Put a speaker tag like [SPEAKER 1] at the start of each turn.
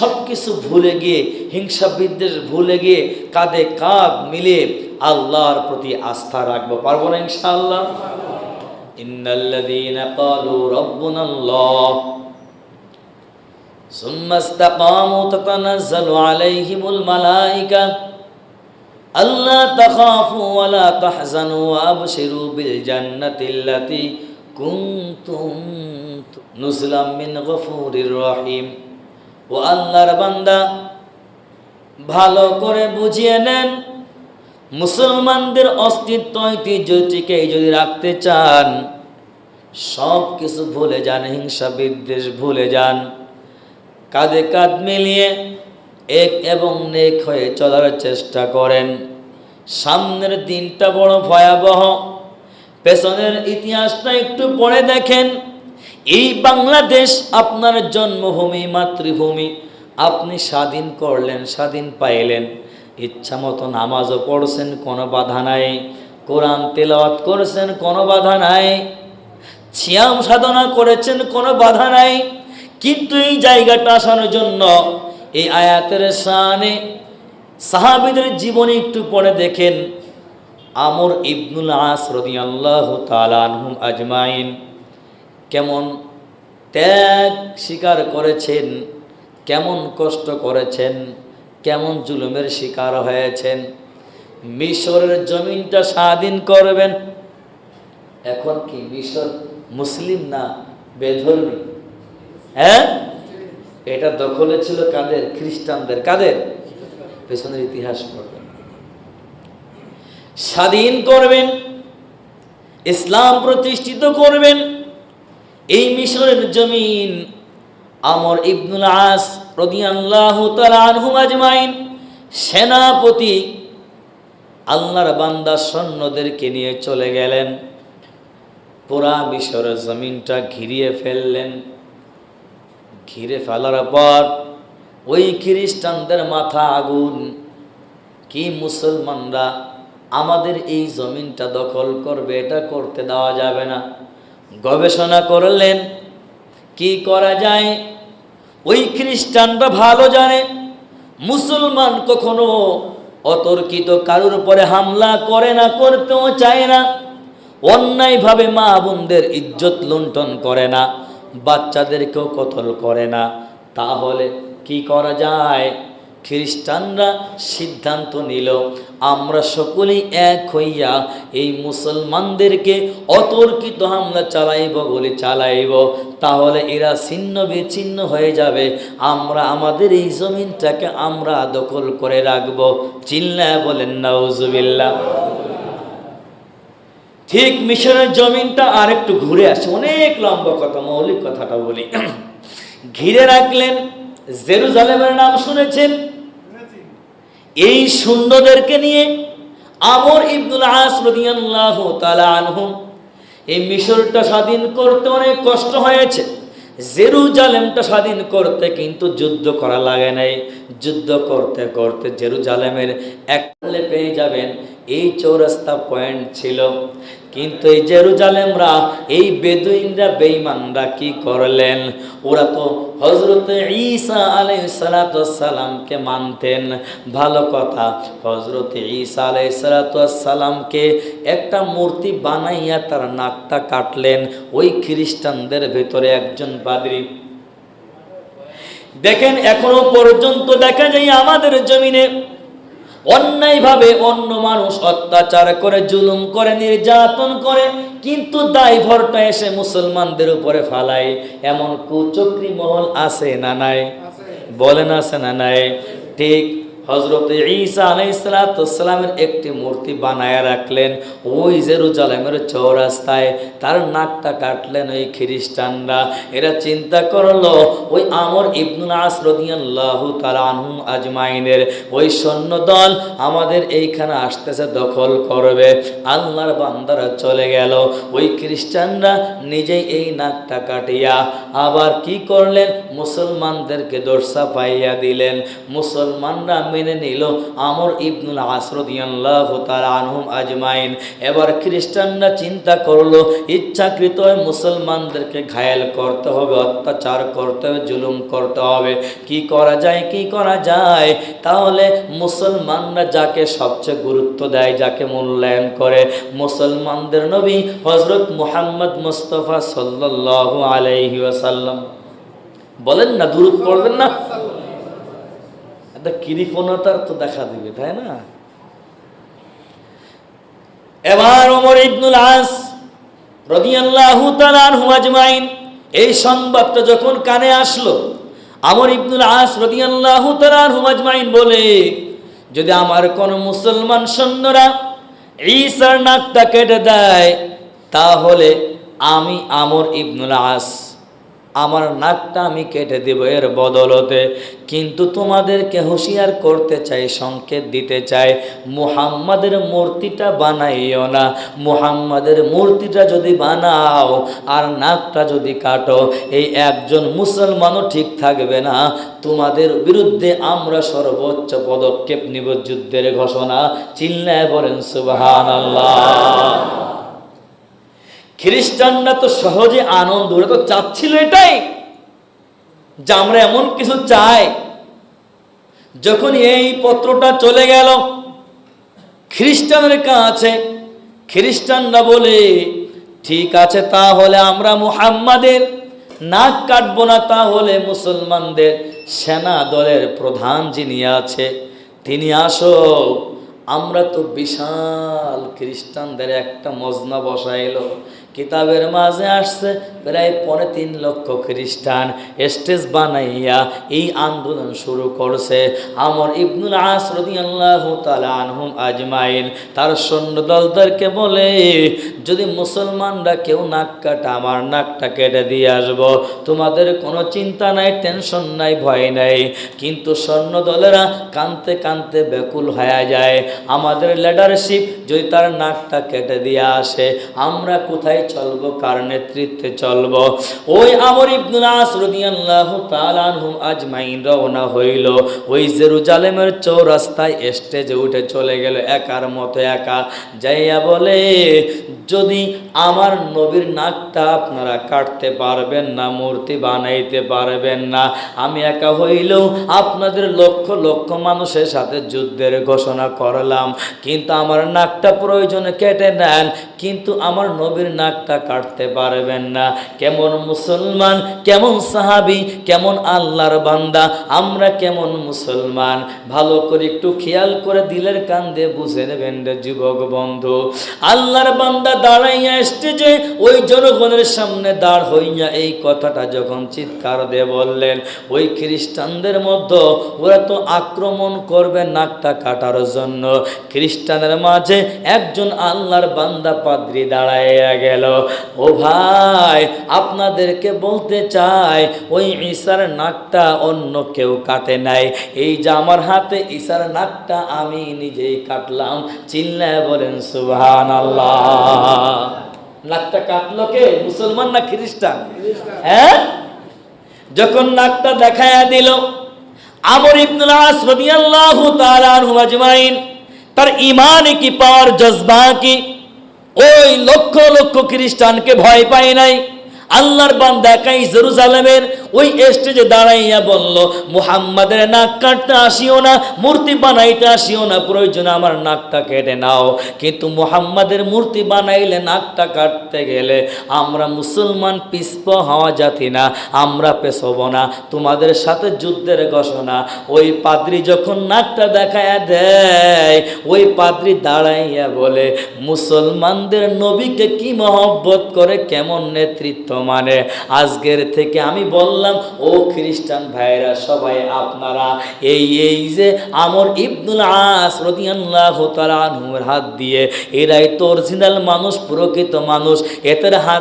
[SPEAKER 1] সব কিছু ভুলে গিয়ে হিংসা বিদ্বেষ ভুলে গিয়ে কাঁধে কাঁধ মিলিয়ে আল্লাহর প্রতি আস্থা রাখবো পারবো না ইনশাআল্লাহ ইন্নাল্লাযীনা ক্বালু রাব্বুনাল্লাহ ثم استقاموا تتنزل عليهم الملائكة ألا تخافوا ولا تحزنوا وأبشروا بالجنة التي كنتم نزلا من غفور رحيم ও আল্লাহর বান্দা, ভালো করে বুঝিয়ে নেন, মুসলমানদের অস্তিত্ব, ঐতিহ্যটিকে যদি রাখতে চান সব কিছু ভুলে যান, হিংসা বিদ্বেষ ভুলে যান, কাঁধে কাঁধ মিলিয়ে এক এবং নেক হয়ে চলার চেষ্টা করেন। সামনের দিনটা বড় ভয়াবহ। পেছনের ইতিহাসটা একটু পড়ে দেখেন। এই বাংলাদেশ আপনার জন্মভূমি, মাতৃভূমি, আপনি স্বাধীন করলেন, স্বাধীন পাইলেন। ইচ্ছা মতো নামাজও পড়ছেন, কোনো বাধা নাই। কোরআন তেলাওয়াত করেছেন, কোনো বাধা নাই। ছিয়াম সাধনা করেছেন, কোনো বাধা নাই। কিন্তু এই জায়গাটা আসানোর জন্য, এই আয়াতের সানে সাহাবিদের জীবনে একটু পরে দেখেন। আমর ইবনুল আস রদি আল্লাহ তালানহুম আজমাইন। কেমন ত্যাগ স্বীকার করেছেন, কেমন কষ্ট করেছেন, কেমন জুলুমের শিকার হয়েছেন, মিশরের জমিনটা স্বাধীন করবেন। এখন কি মিশর মুসলিম না বেধর্মী? হ্যাঁ? এটা দখলে ছিল কাদের? খ্রিস্টানদের। কাদের? পেছনের ইতিহাস পড়বেন। স্বাধীন করবেন, ইসলাম প্রতিষ্ঠিত করবেন। এই মিশরের জমিন আমর ইবনুল আস রদিয়াল্লাহু আজমাইন, সেনাপতি আল্লাহর বান্দা সৈন্যদেরকে নিয়ে চলে গেলেন। পুরা মিশরের জমিনটা ঘিরিয়ে ফেললেন। ঘিরে ফেলার পর ওই খ্রিস্টানদের মাথা আগুন। কি মুসলমানরা আমাদের এই জমিনটা দখল করবে, এটা করতে দেওয়া যাবে না। গবেষণা করলেন, কি করা যায়? ওই খ্রিস্টানরা ভালো জানে, মুসলমান কখনো অতর্কিত কারুর উপরে হামলা করে না, করতেও চায় না, অন্যায়ভাবে মা বোনদের ইজ্জত লুণ্ঠন করে না, বাচ্চাদেরকেও কতল করে না। তাহলে কি করা যায়? খ্রিস্টানরা সিদ্ধান্ত নিল আমরা সকলেই এক হইয়া এই মুসলমানদেরকে অতর্কিত হামলা চালাইব বলে চালাইব। তাহলে এরা ছিন্ন বিচ্ছিন্ন হয়ে যাবে। আমরা আমাদের এই জমিনটাকে আমরা দখল করে রাখব। চিল্লায় বলেন, নাউজুবিল্লাহ। ঠিক মিশনের জমিনটা আর একটু ঘুরে আসে। অনেক লম্বা কথা, মৌলিক কথাটা বলি। ঘিরে রাখলেন, জেরুজালেমের নাম শুনেছেন? এই সুন্দরদেরকে নিয়ে আমর ইবনুল আস রদিয়াল্লাহ তালা আনহু এই মিশরটা স্বাধীন করতে অনেক কষ্ট হয়েছে, জেরুজালেমটা স্বাধীন করতে কিন্তু যুদ্ধ করা লাগে নাই। যুদ্ধ করতে করতে জেরুজালেমের এক পেয়ে যাবেন এই চৌরাস্তা পয়েন্ট ছিল। কিন্তু এই জেরুজালেমরা, এই বেদুইনরা বেঈমানরা কি করলেন? ওরা তো হজরত ঈসা আলাইসালাতামকে মানতেন। ভালো কথা হজরত ঈসা আলাইসালাতামকে একটা মূর্তি বানাইয়া তার নাকটা কাটলেন। ওই খ্রিস্টানদের ভেতরে একজন পাদ্রী দেখেন, এখনও পর্যন্ত দেখা যায় আমাদের জমিনে অন্যায়ভাবে অন্য মানুষ অত্যাচার করে জুলুম করে নির্যাতন করে কিন্তু দায়ভরটা এসে মুসলমানদের উপরে ফালায়। এমন কুচক্রি মহল আছে না নাই? বলেন আছে না নাই? ঠিক হজরত ঈসা আলাইসালামের একটি মূর্তি বানায় রাখলেন। ওই জেরুজালেমের চৌরাস্তায় তার নাকটা কাটলেন ওই খ্রিস্টানরা। এরা চিন্তা করল, ওই আমর ইবনুল আসরদিয়াল্লাহু আনহুম আজমাইনের ওই সৈন্য দল আমাদের এইখানে আসতেছে, দখল করবে। আল্লাহর বান্দারা চলে গেল। ওই খ্রিস্টানরা নিজেই এই নাকটা কাটিয়া আবার কি করলেন? মুসলমানদেরকে দোরসা পাইয়া দিলেন। মুসলমানরা মেনে নিল আমর ইবনুল আসরদিয়াল্লাহ তার আনহুম আজমাইন। এবার খ্রিস্টানরা চিন্তা করল, ইচ্ছাকৃত মুসলমানদেরকে ঘায়েল করতে হবে, অত্যাচার করতে হবে, জুলুম করতে হবে। কি করা যায়, কি করা যায়? তাহলে মুসলমানরা যাকে সবচেয়ে গুরুত্ব দেয়, যাকে মূল্যায়ন করে, মুসলমানদের নবী হজরত মুহাম্মদ মুস্তফা সাল্লাল্লাহু আলাইহি ওয়াসাল্লাম। বলেন না দূর পড়বেন না? একটা কিরিপনতার তো দেখা দিবে, তাই না? এবার ওমর ইবনুল আস রাদিয়াল্লাহু তাআলা আনহু আজমাইন এই সংবাদটা যখন কানে আসলো, আমর ইবনুল আস রাদিয়াল্লাহু তাআলা আনহু আজমাইন বলে, যদি আমার কোন মুসলমান সৈন্যরা ঈসার নাকটা কেটে দেয়, তাহলে আমি আমর ইবনুল আস আমার নাকটা আমি কেটে দেব এর বদলতে। কিন্তু তোমাদেরকে হুঁশিয়ার করতে চাই, সংকেত দিতে চাই, মুহাম্মাদের মূর্তিটা বানাইও না। মুহাম্মাদের মূর্তিটা যদি বানাও আর নাকটা যদি কাটো, এই একজন মুসলমানও ঠিক থাকবে না। তোমাদের বিরুদ্ধে আমরা সর্বোচ্চ পদক্ষেপ নিব যুদ্ধের ঘোষণা। চিল্লায় বলেন সুবহান খ্রিস্টানরা তো সহজে আনন্দ, ওরা তো চাচ্ছিল এটাই যে আমরা এমন কিছু চাই। যখন এই পত্রটা চলে গেল, খ্রিস্টানের কাছে, খ্রিস্টানরা বলে, ঠিক আছে, তাহলে আমরা মুহাম্মাদের নাক কাটবো না, তাহলে মুসলমানদের সেনা দলের প্রধান যিনি আছে, তিনি আসো। আমরা তো বিশাল খ্রিস্টানদের একটা মজনা বসাইলো। কিতাবের মাঝে আসছে, প্রায় পনে তিন লক্ষ খ্রিস্টান স্টেজ বানাইয়া এই আন্দোলন শুরু করছে। আমর ইবনুল আসরদি আল্লাহ আজমাইন, তার সৈন্য দলদেরকে বলে, যদি মুসলমানরা কেউ নাক কাটা, আমার নাকটা কেটে দিয়ে আসব। তোমাদের কোনো চিন্তা নাই, টেনশন নাই, ভয় নাই। কিন্তু সৈন্য দলেরা কানতে কানতে ব্যাকুল হয়ে যায়। আমাদের লিডারশিপ যদি তার নাকটা কেটে দিয়ে আসে, আমরা কোথায় চলবো, কার নেতৃত্বে চলবো? ওই আমর ইবনাস আস রাদিয়াল্লাহু তাআলা আনহুম আজমাইন রওনা হইল। ওই জেরুজালেমের চৌরাস্তায় স্টেজে উঠে চলে গেল, একার মতো একা। যাইয়া বলে যদি আমার নবীর নাকটা আপনারা কাটতে পারবেন না, মূর্তি বানাইতে পারবেন না, আমি একা হইলেও আপনাদের লক্ষ লক্ষ মানুষের সাথে যুদ্ধের ঘোষণা করলাম, কিন্তু আমার নাকটা প্রয়োজনে কেটে নেন, কিন্তু আমার নবীর নাকটা কাটতে পারবেন না। কেমন মুসলমান, কেমন সাহাবি, কেমন আল্লাহর বান্দা, আমরা কেমন মুসলমান? ভালো করে একটু খেয়াল করে দিলের কান্দে বুঝে নেবেন যুবক বন্ধু। আল্লাহর বান্দা দাঁড়াইয়া স্টেজে ওই জনগণের সামনে দাঁড় হইয়া এই কথাটা যখন চিৎকার দিয়ে বললেন, ওই খ্রিস্টানদের মধ্যে ওরা তো আক্রমণ করবে নাকটা কাটার জন্য। খ্রিস্টানের মাঝে একজন আল্লাহর বান্দা পাদ্রি দাঁড়াইয়া গেল। ও ভাই, আপনাদেরকে বলতে চাই, ওই ঈশার নাকটা অন্য কেউ কাটে নাই। এই যে আমার হাতে ঈশার নাকটা আমি নিজেই কাটলাম। চিল্লায় বলেন সুবহান আল্লাহ নাকটা কাটলো কে? মুসলমান না খ্রিস্টান? হ্যাঁ? যখন নাকটা দেখায়া দিল আমর ইবনুল আস রাদিয়াল্লাহু তাআলা আনহু আজমাইন তার ইমানে কি পাওয়ার জজবা কি? ওই লক্ষ লক্ষ খ্রিস্টানকে ভয় পায় নাই। আল্লাহর বান্দা একাই জেরুজালেমের ওই স্টেজে দাঁড়াইয়া বলল, মুহাম্মাদের নাক কাটতে আসিও না, মূর্তি বানাইতে আসিও না, প্রয়োজনে আমার নাকটা কেটে নাও। কিন্তু মুহাম্মাদের মূর্তি বানাইলে নাকটা কাটতে গেলে আমরা মুসলমান পিসপ হওয়া জাতি না, আমরা পেছব না। তোমাদের সাথে যুদ্ধের ঘোষণা। ওই পাদ্রি যখন নাকটা দেখায় দেয়, ওই পাদ্রি দাঁড়াইয়া বলে, মুসলমানদের নবীকে কি মহব্বত করে, কেমন নেতৃত্ব মানে? আজকের থেকে আমি বললাম ও খ্রিস্টান ভাইরা সবাই আপনারা এই এই যে আমর ইবনুল আস রদিয়াল্লাহু তাআলা আনহুর হাত দিয়ে, এরাই তো মানুষ, প্রকৃত মানুষ, এদের হাত